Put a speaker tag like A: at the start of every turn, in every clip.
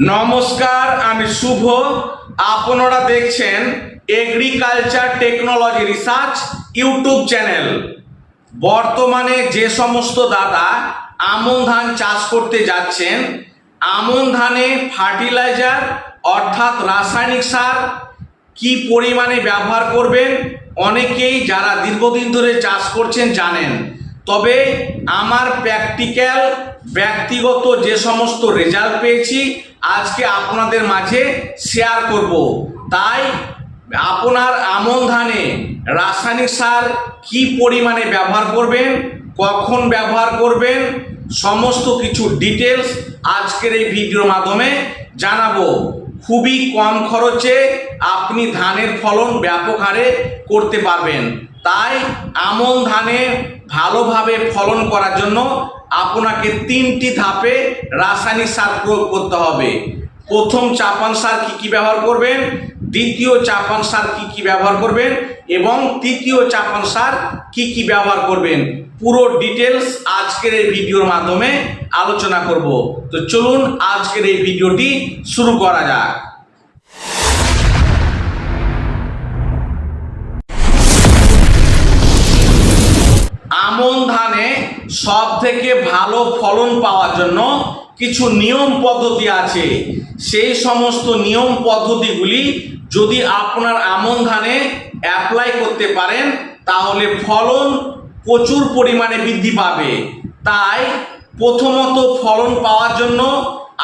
A: নমস্কার, আমি শুভ। আপনারা দেখছেন agriculture technology research YouTube channel. বর্তমানে যে সমস্ত দাদা আমন ধান চাষ করতে যাচ্ছেন, আমন ধানে ফার্টিলাইজার অর্থাৎ রাসায়নিক সার কি পরিমাণে ব্যবহার করবেন, অনেকেই যারা দীর্ঘদিন ধরে চাষ করছেন জানেন। তবে আমার প্র্যাকটিক্যাল ব্যক্তিগত যে সমস্ত রেজাল্ট পেয়েছি আজকে আপনাদের মাঝে শেয়ার করব। তাই আপনার আমন ধানে রাসায়নিক সার কি পরিমাণে ব্যবহার করবেন, কখন ব্যবহার করবেন, সমস্ত কিছু ডিটেলস আজকের এই ভিডিওর মাধ্যমে জানাব। খুবই কম খরচে আপনি ধানের ফলন ব্যাপক হারে করতে পারবেন। তাই আমন ধানে ভালোভাবে ফলন করার জন্য আপনাকে তিনটি ধাপে রাসায়নিক সার প্রয়োগ করতে হবে। প্রথম চাপান সার কী কী ব্যবহার করবেন? দ্বিতীয় চাপান সার কি কি ব্যবহার করবেন এবং তৃতীয় চাপান সার কি কি ব্যবহার করবেন? পুরো ডিটেলস আজকের এই ভিডিওর মাধ্যমে আলোচনা করব। তো চলুন আজকের এই ভিডিওটি শুরু করা যাক। আমন ধানে সব থেকে ভালো ফলন পাওয়ার জন্য কিছু নিয়ম পদ্ধতি আছে। সেই সমস্ত নিয়ম পদ্ধতিগুলি যদি আপনার আমন ধানে অ্যাপ্লাই করতে পারেন, তাহলে ফলন প্রচুর পরিমাণে বৃদ্ধি পাবে। তাই প্রথমত ফলন পাওয়ার জন্য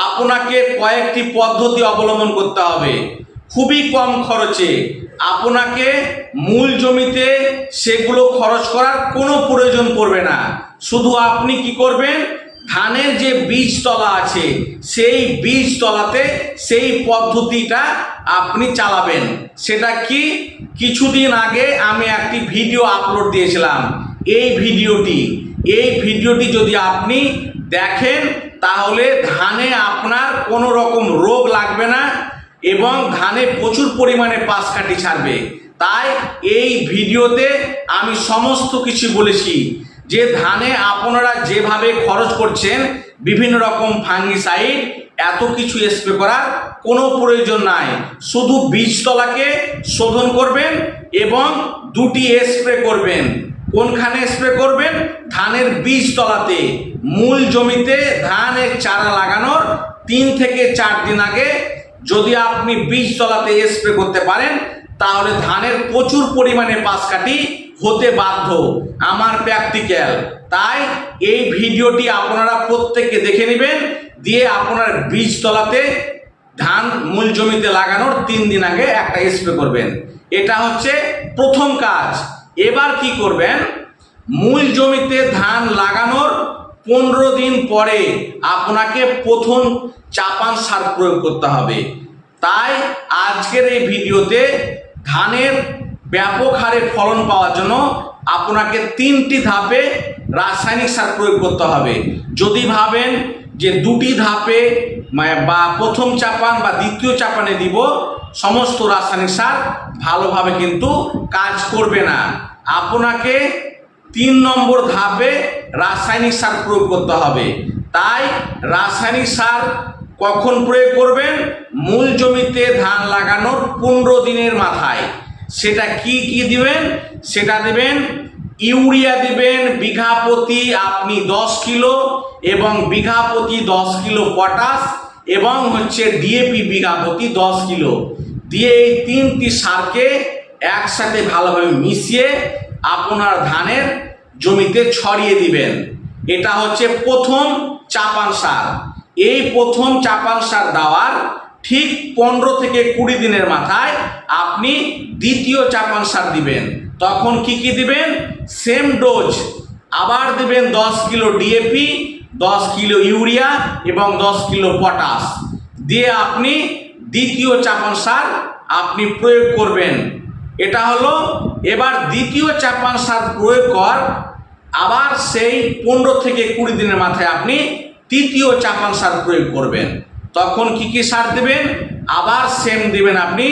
A: আপনাকে কয়েকটি পদ্ধতি অবলম্বন করতে হবে। খুবই কম খরচে আপনাকে মূল জমিতে সেগুলো খরচ করার কোনো প্রয়োজন পড়বে না। শুধু আপনি কি করবেন? ধানের যে বীজতলা আছে, সেই বীজতলাতে সেই পদ্ধতিটা আপনি চালাবেন। সেটা কি? কিছুদিন আগে আমি একটি ভিডিও আপলোড দিয়েছিলাম। এই ভিডিওটি এই ভিডিওটি যদি আপনি দেখেন, তাহলে ধানে আপনার কোনো রকম রোগ লাগবে না এবং ধানে প্রচুর পরিমাণে পাশ কাটি ছাড়বে। তাই এই ভিডিওতে আমি সমস্ত কিছু বলেছি। যে ধানে আপনারা যেভাবে খরচ করছেন, বিভিন্ন রকম ফাঙ্গিসাইড এত কিছু স্প্রে করার কোনো প্রয়োজন নাই। শুধু বীজতলাকে শোধন করবেন এবং দুটি স্প্রে করবেন। কোনখানে স্প্রে করবেন? ধানের বীজতলাতে। মূল জমিতে ধানের চারা লাগানোর তিন থেকে চার দিন আগে যদি আপনি বীজতলাতে স্প্রে করতে পারেন তাহলে ধানের প্রচুর পরিমাণে পাশ কাটি হতে বাধ্য। আমার প্র্যাকটিক্যাল তাই এই ভিডিওটি আপনারা প্রত্যেককে দেখে নেবেন, দিয়ে আপনার বীজতলাতে ধান মূল জমিতে লাগানোর তিন দিন আগে একটা স্প্রে করবেন। এটা হচ্ছে প্রথম কাজ। এবার কি করবেন? মূল জমিতে ধান লাগানোর পনেরো দিন পরে আপনাকে প্রথম চাপান সার প্রয়োগ করতে হবে। তাই আজকের এই ভিডিওতে ধানের ব্যাপক হারে ফলন পাওয়ার জন্য আপনাকে তিনটি ধাপে রাসায়নিক সার প্রয়োগ করতে হবে। যদি ভাবেন যে দুটি ধাপে বা প্রথম চাপান বা দ্বিতীয় চাপানে দিব, সমস্ত রাসায়নিক সার ভালোভাবে কিন্তু কাজ করবে না। আপনাকে তিন নম্বর ধাপে রাসায়নিক সার প্রয়োগ করতে হবে। তাই রাসায়নিক সার কখন প্রয়োগ করবেন? মূল জমিতে ধান লাগানোর পনেরো দিনের মাথায়। সেটা কি কি দিবেন? সেটা দিবেন ইউরিয়া দিবেন, বিঘা প্রতি আপনি দশ কিলো এবং বিঘা প্রতি দশ কিলো পটাশ এবং হচ্ছে ডিএপি বিঘা প্রতি দশ কিলো। দিয়ে এই তিনটি সারকে একসাথে ভালোভাবে মিশিয়ে আপনার ধানের জমিতে ছড়িয়ে দিবেন। এটা হচ্ছে প্রথম চাপান সার। এই প্রথম চাপান সার দেওয়ার ঠিক পনেরো থেকে কুড়ি দিনের মাথায় আপনি দ্বিতীয় চাপান সার দিবেন। তখন কি কি দিবেন? সেম ডোজ আবার দিবেন দশ কিলো ডিএপি দশ কিলো ইউরিয়া এবং দশ কিলো পটাশ। দিয়ে আপনি দ্বিতীয় চাপান সার আপনি প্রয়োগ করবেন। এটা হলো, এবার দ্বিতীয় চাপান সার প্রয়োগ কর, আবার সেই পনেরো থেকে কুড়ি দিনের মাথায় আপনি তৃতীয় চাপান সার প্রয়োগ করবেন, তখন কি কি সার দেবেন? আবার সেম দেবেন আপনি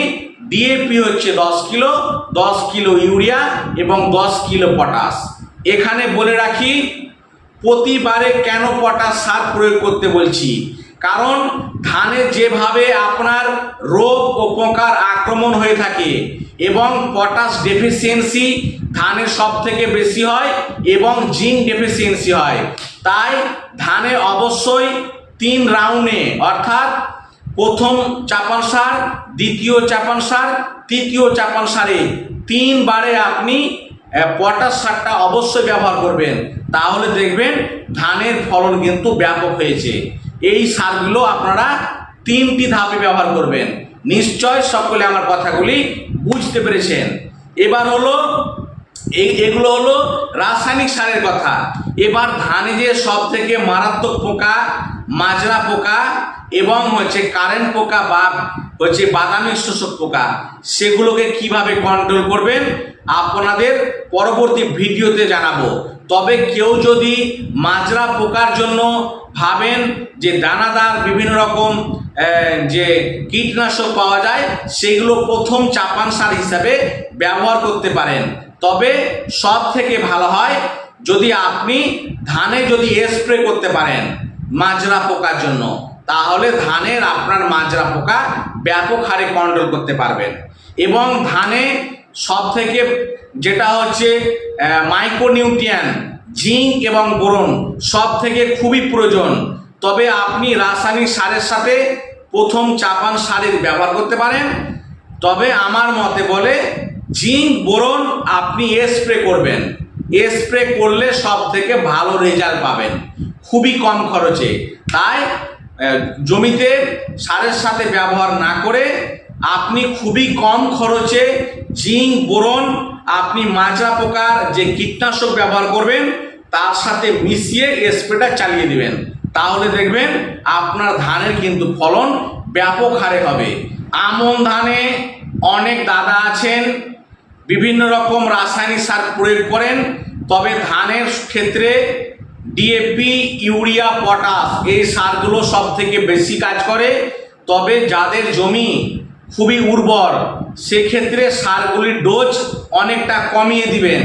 A: ডিএপি হচ্ছে দশ কিলো দশ কিলো ইউরিয়া এবং দশ কিলো পটাশ। এখানে বলে রাখি, প্রতিবারে কেন পটাশ সার প্রয়োগ করতে বলছি? কারণ ধানে যেভাবে আপনার রোগ ও পোকার আক্রমণ হয়ে থাকে এবং পটাশ ডেফিসিয়েন্সি ধানের সব থেকে বেশি হয় এবং জিঙ্ক ডেফিসিয়েন্সি হয় তাই ধানে অবশ্যই তিন রাউন্ডে, অর্থাৎ প্রথম চাপান সার, দ্বিতীয় চাপান সার, তৃতীয় চাপান সারে তিনবারে আপনি পটাশ সারটা অবশ্যই ব্যবহার করবেন। তাহলে দেখবেন ধানের ফলন কিন্তু ব্যাপক হয়েছে। এই সারগুলো আপনারা তিনটি ধাপে ব্যবহার করবেন। নিশ্চয় সকলে আমার কথাগুলি বুঝতে পেরেছেন। এবার হলো এই এগুলো হলো রাসায়নিক সারের কথা। এবার ধানে যে সব থেকে মারাত্মক পোকা, মাজরা পোকা এবং হচ্ছে কারেন্ট পোকা বা হচ্ছে বাদামি শোষক পোকা, সেগুলোকে কীভাবে কন্ট্রোল করবেন? আপনাদের পরবর্তী ভিডিওতে জানাব। তবে কেউ যদি মাজরা পোকার জন্য ভাবেন যে দানাদার বিভিন্ন রকম যে কীটনাশক পাওয়া যায়, সেগুলো প্রথম চাপান সার হিসাবে ব্যবহার করতে পারেন। তবে সব থেকে ভালো হয় যদি আপনি ধানে যদি স্প্রে করতে পারেন মাজরা পোকার জন্য, তাহলে ধানের আপনার মাজরা পোকা ব্যাপক হারে কন্ট্রোল করতে পারবেন। এবং ধানে সব থেকে যেটা হচ্ছে মাইক্রোনিউট্রিয়ান জিঙ্ক এবং বোরন সব থেকে খুবই প্রয়োজন। তবে আপনি রাসায়নিক সারের সাথে প্রথম চাপান সারের ব্যবহার করতে পারেন। তবে আমার মতে বলে জিঙ্ক বোরন আপনি স্প্রে করবেন। স্প্রে করলে সব থেকে ভালো রেজাল্ট পাবেন। খুবই কম খরচে। তাই জমিতে সারের সাথে ব্যবহার না করে আপনি খুবই কম খরচে জিঙ্ক বোরন আপনি মাজা পোকার যে কীটনাশক ব্যবহার করবেন, তার সাথে মিশিয়ে স্প্রেটা চালিয়ে দিবেন। তাহলে দেখবেন আপনার ধানের কিন্তু ফলন ব্যাপক হারে হবে। আমন ধানে অনেক দাদা আছেন বিভিন্ন রকম রাসায়নিক সার প্রয়োগ করেন, তবে ধানের ক্ষেত্রে ডিএপি ইউরিয়া, পটাশ এই সারগুলো সব থেকে বেশি কাজ করে। তবে যাদের জমি খুবই উর্বর, সেক্ষেত্রে সারগুলির ডোজ অনেকটা কমিয়ে দিবেন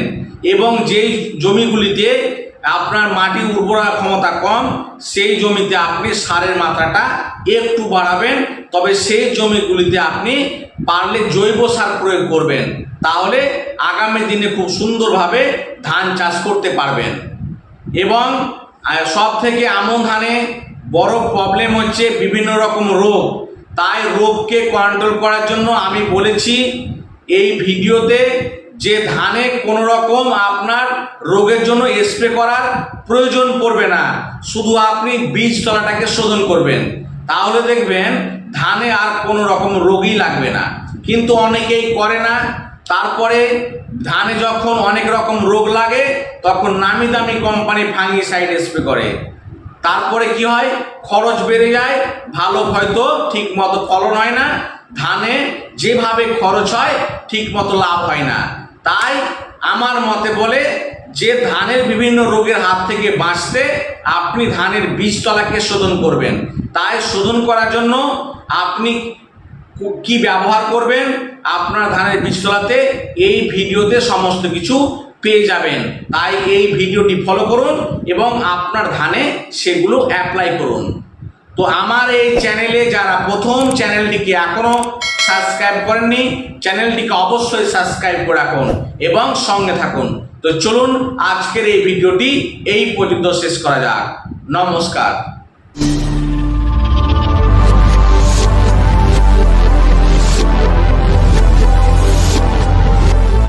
A: এবং যেই জমিগুলিতে আপনার মাটি উর্বরা ক্ষমতা কম, সেই জমিতে আপনি সারের মাত্রাটা একটু বাড়াবেন, তবে সেই জমিগুলিতে আপনি পারলে জৈব সার প্রয়োগ করবেন। তাহলে আগামী দিনে খুব সুন্দরভাবে ধান চাষ করতে পারবেন। এবং সব থেকে আমন ধানে বড় প্রবলেম হচ্ছে বিভিন্ন রকম রোগ। তাই রোগকে কন্ট্রোল করার জন্য আমি বলেছি, এই ভিডিওতে যে ধানে কোনো রকম আপনার রোগের জন্য স্প্রে করার প্রয়োজন পড়বে না, শুধু আপনি বীজ তলাটাকে শোধন করবেন। তাহলে দেখবেন ধানে আর কোনো রকম রোগই লাগবে না। কিন্তু অনেকেই করে না, তারপরে ধানে যখন অনেক রকম রোগ লাগে, তখন নামি দামি কোম্পানি ফাঙ্গি সাইড স্প্রে করে। তারপরে কি হয়? খরচ বেড়ে যায়, ভালো হয়তো ঠিক মতো ফলন হয় না, ধানে যেভাবে খরচ হয় ঠিক মতো লাভ হয় না। তাই আমার মতে বলে যে ধানের বিভিন্ন রোগের হাত থেকে বাঁচতে আপনি ধানের বীজতলাকে শোধন করবেন। তাই শোধন করার জন্য আপনি কু- ব্যবহার করবেন? আপনার ধানের বীজতলাতে এই ভিডিওতে সমস্ত কিছু পেয়ে যাবেন। তাই এই ভিডিওটি ফলো করুন এবং আপনার ধানে সেগুলো অ্যাপ্লাই করুন। তো আমার এই চ্যানেলে যারা প্রথম চ্যানেলটিকে এখনও সাবস্ক্রাইব করেননি, চ্যানেলটিকে অবশ্যই সাবস্ক্রাইব করে রাখুন এবং সঙ্গে থাকুন। তো চলুন, আজকের এই ভিডিওটি এই পর্যন্ত শেষ করা যাক। নমস্কার।